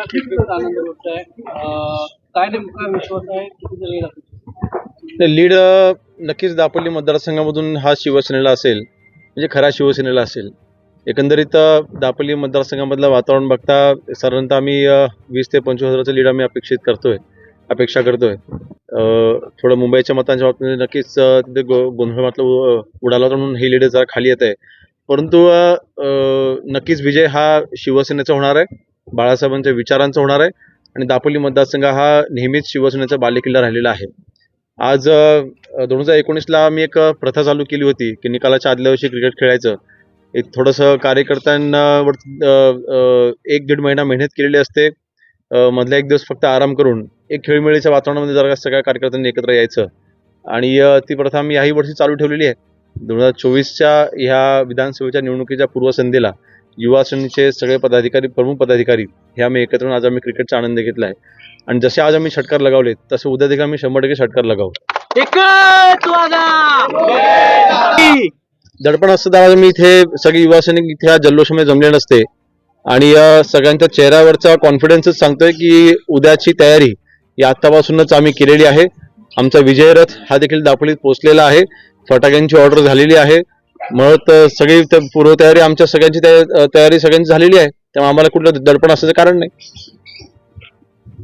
सगळ्यांना क्रिकेटचा आनंद होत आहे काय नेमका विश्वास आहे? किती लीड असेल लीड नक्कीच दापोली मतदारसंघामधून हा शिवसेनेला असेल म्हणजे खरा शिवसेनेला असेल. एकंदरीत दापोली मतदारसंघामधलं वातावरण बघता साधारणतः आम्ही वीस ते पंचवीस हजाराचं लीड आम्ही अपेक्षित करतोय अपेक्षा करतोय. थोडं मुंबईच्या मतांच्या बाबतीत नक्कीच तिथे गो गोंधळ मातलं उडाला होता म्हणून ही लीड जरा खाली येत आहे परंतु नक्कीच विजय हा शिवसेनेचा होणार आहे. बाळासाहेबांच्या विचारांचा होणार आहे. आणि दापोली मतदारसंघ हा नेहमीच शिवसेनेचा बालेकिल्ला राहिलेला आहे. आज दोन हजार एकोणीसला मी एक प्रथा चालू केली होती की निकालाच्या आदल्या दिवशी क्रिकेट खेळायचं. एक थोडंसं कार्यकर्त्यांवर एक दीड महिना मेहनत केलेली असते. मधला एक दिवस फक्त आराम करून एक खेळमेळीच्या वातावरणामध्ये जरा सगळ्या कार्यकर्त्यांनी एकत्र यायचं. आणि ती प्रथा मी याही वर्षी चालू ठेवलेली आहे. दोन हजार चोवीसच्या ह्या विधानसभेच्या निवडणुकीच्या पूर्वसंध्येला युवा सेनेचे सगळे पदाधिकारी प्रमुख पदाधिकारी हे आम्ही एकत्र आज आम्ही क्रिकेटचा आनंद घेतला आहे. आणि जसे आज आम्ही षटकार लगावले तसे उद्या देखील आम्ही शंभर टक्के षटकार लगावू. दडपण असतं त्यावेळेला मी इथे सगळे युवा सैनिक इथे या जल्लोषामध्ये जमले नसते. आणि या सगळ्यांच्या चेहऱ्यावरचा कॉन्फिडन्सच सांगतोय की उद्याची तयारी ही आत्तापासूनच आम्ही केलेली आहे. आमचा विजय रथ हा देखील दापोलीत पोहोचलेला आहे. फटाक्यांची ऑर्डर झालेली आहे. मग सगळी पूर्वतयारी आमच्या सगळ्यांची तयारी सगळ्यांची झालेली आहे. त्यामुळे आम्हाला कुठलं दडपण असायचं कारण नाही.